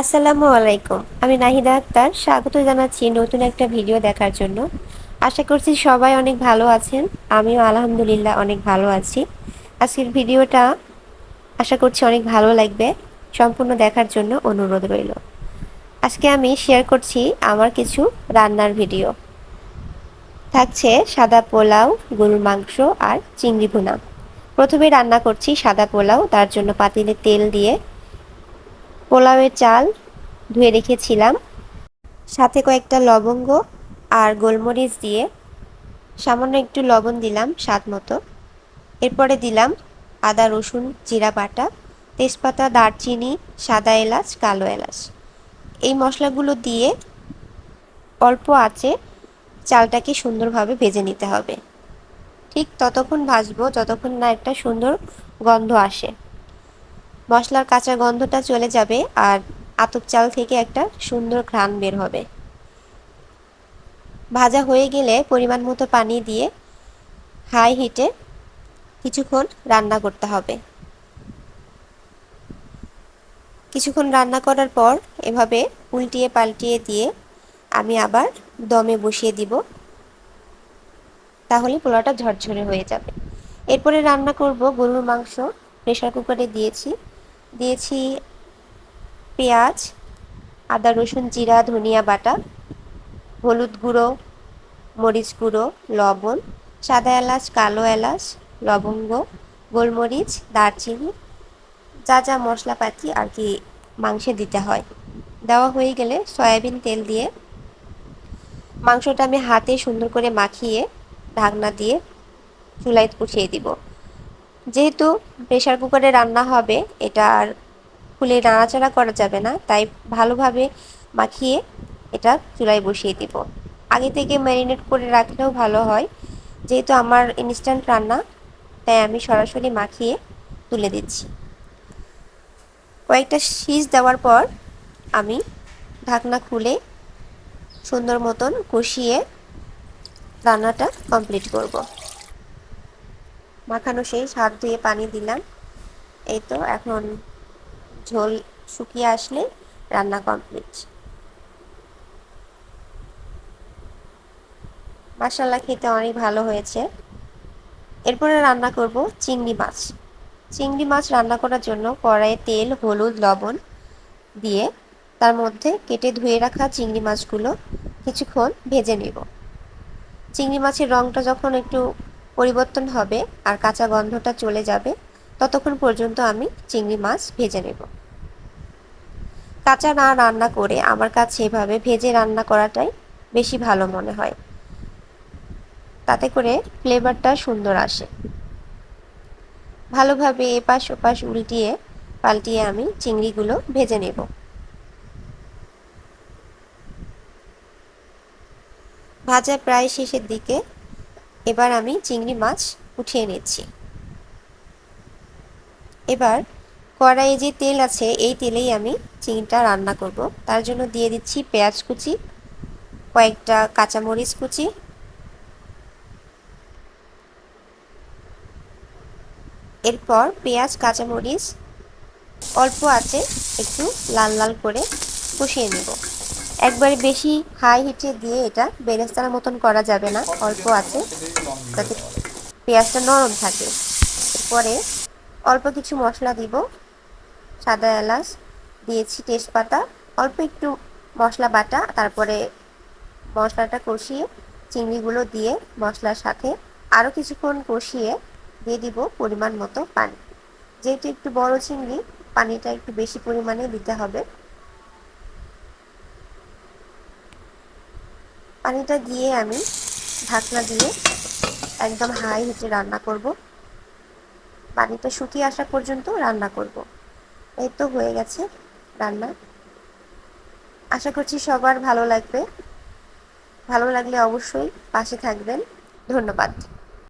আসসালামু আলাইকুম। আমি নাহিদা আক্তার। স্বাগত জানাচ্ছি নতুন একটা ভিডিও দেখার জন্য। আশা করছি সবাই অনেক ভালো আছেন। আমিও আলহামদুলিল্লাহ অনেক ভালো আছি। আজকের ভিডিওটা আশা করছি অনেক ভালো লাগবে। সম্পূর্ণ দেখার জন্য অনুরোধ রইল। আজকে আমি শেয়ার করছি আমার কিছু রান্নার ভিডিও। থাকছে সাদা পোলাও, গরুর মাংস আর চিংড়ি ভুনা। প্রথমে রান্না করছি সাদা পোলাও, তার জন্য পাতিলে তেল দিয়ে পোলাওয়ের চাল ধুয়ে রেখেছিলাম, সাথে কয়েকটা লবঙ্গ আর গোলমরিচ দিয়ে সামান্য একটু লবণ দিলাম স্বাদ মতো। এরপরে দিলাম আদা, রসুন, জিরা বাটা, তেজপাতা, দারচিনি, সাদা এলাচ, কালো এলাচ। এই মশলাগুলো দিয়ে অল্প আছে চালটাকে সুন্দরভাবে ভেজে নিতে হবে। ঠিক ততক্ষণ ভাজবো, যতক্ষণ না একটা সুন্দর গন্ধ আসে। মশলার কাঁচা গন্ধটা চলে যাবে আর আতপ চাল থেকে একটা সুন্দর ঘ্রাণ বের হবে। ভাজা হয়ে গেলে পরিমাণ মতো পানি দিয়ে হাই হিটে কিছুক্ষণ রান্না করতে হবে। কিছুক্ষণ রান্না করার পর এভাবে উল্টিয়ে পাল্টিয়ে দিয়ে আমি আবার দমে বসিয়ে দিব। তাহলে পোলাওটা ঝরঝরে হয়ে যাবে। এরপরে রান্না করব গরুর মাংস। প্রেশার কুকারে দিয়েছি। দিয়েছি পেঁয়াজ, আদা, রসুন, জিরা, ধনিয়া বাটা, হলুদ গুঁড়ো, মরিচ গুঁড়ো, লবণ, সাদা এলাচ, কালো এলাচ, লবঙ্গ, গোলমরিচ, দারচিনি, যা যা মশলাপাতি আর কি মাংসে দিতে হয়। দেওয়া হয়ে গেলে সয়াবিন তেল দিয়ে মাংসটা আমি হাতে সুন্দর করে মাখিয়ে ঢাকনা দিয়ে চুলায় বসিয়ে দিব। যেহেতু প্রেশার কুকারে রান্না হবে, এটা আর খুলে নাড়াচাড়া করা যাবে না, তাই ভালোভাবে মাখিয়ে এটা চুলায় বসিয়ে দিব। আগে থেকে ম্যারিনেট করে রাখলেও ভালো হয়। যেহেতু আমার ইনস্ট্যান্ট রান্না, তাই আমি সরাসরি মাখিয়ে তুলে দিচ্ছি। কয়েকটা শীষ দেওয়ার পর আমি ঢাকনা খুলে সুন্দর মতন কষিয়ে রান্নাটা কমপ্লিট করব। মাখানো শেষ, হাত ধুয়ে পানি দিলাম। এই তো, এখন ঝোল শুকিয়ে আসলে রান্না কমপ্লিট মাসাল্লা খেতে অনেক ভালো হয়েছে। এরপরে রান্না করব চিংড়ি মাছ। চিংড়ি মাছ রান্না করার জন্য কড়াইয়ে তেল, হলুদ, লবণ দিয়ে তার মধ্যে কেটে ধুয়ে রাখা চিংড়ি মাছগুলো কিছুক্ষণ ভেজে নেব। চিংড়ি মাছের রঙটা যখন একটু পরিবর্তন হবে আর কাঁচা গন্ধটা চলে যাবে, ততক্ষণ পর্যন্ত আমি চিংড়ি মাছ ভেজে নেব। কাঁচা না রান্না করে আমার কাছে এভাবে ভেজে রান্না করাটাই বেশি ভালো মনে হয়। তাতে করে ফ্লেভারটা সুন্দর আসে। ভালোভাবে এপাশ ওপাশ উল্টিয়ে পাল্টিয়ে আমি চিংড়িগুলো ভেজে নেব। ভাজা প্রায় শেষের দিকে এবার আমি চিংড়ি মাছ উঠিয়ে নিচ্ছি। এবার কড়াইয়ে যে তেল আছে, এই তেলেই আমি চিংড়িটা রান্না করব। তার জন্য দিয়ে দিচ্ছি পেঁয়াজ কুচি, কয়েকটা কাঁচামরিচ কুচি, এরপর পেঁয়াজ, কাঁচামরিচ, অল্প আছে, একটু লাল লাল করে কষিয়ে নেব। একবারে বেশি হাই হিটে দিয়ে এটা বেরেস্তার মতন করা যাবে না, অল্প আছে, যাতে পেঁয়াজটা নরম থাকে। এরপরে অল্প কিছু মশলা দিব, সাদা এলাচ, দিয়েছি তেজপাতা, অল্প একটু মশলা বাটা, তারপরে মশলাটা কষিয়ে চিংড়িগুলো দিয়ে মশলার সাথে আরও কিছুক্ষণ কষিয়ে দিয়ে দিব পরিমাণ মতো পানি। যেহেতু একটু বড় চিংড়ি, পানিটা একটু বেশি পরিমাণে দিতে হবে। পানিটা দিয়ে আমি ঢাকনা দিয়ে একদম হাই হিটে রান্না করব। পানিটা শুকিয়ে আসা পর্যন্ত রান্না করব। এই তো হয়ে গেছে রান্না। আশা করছি সবার ভালো লাগবে। ভালো লাগলে অবশ্যই পাশে থাকবেন। ধন্যবাদ।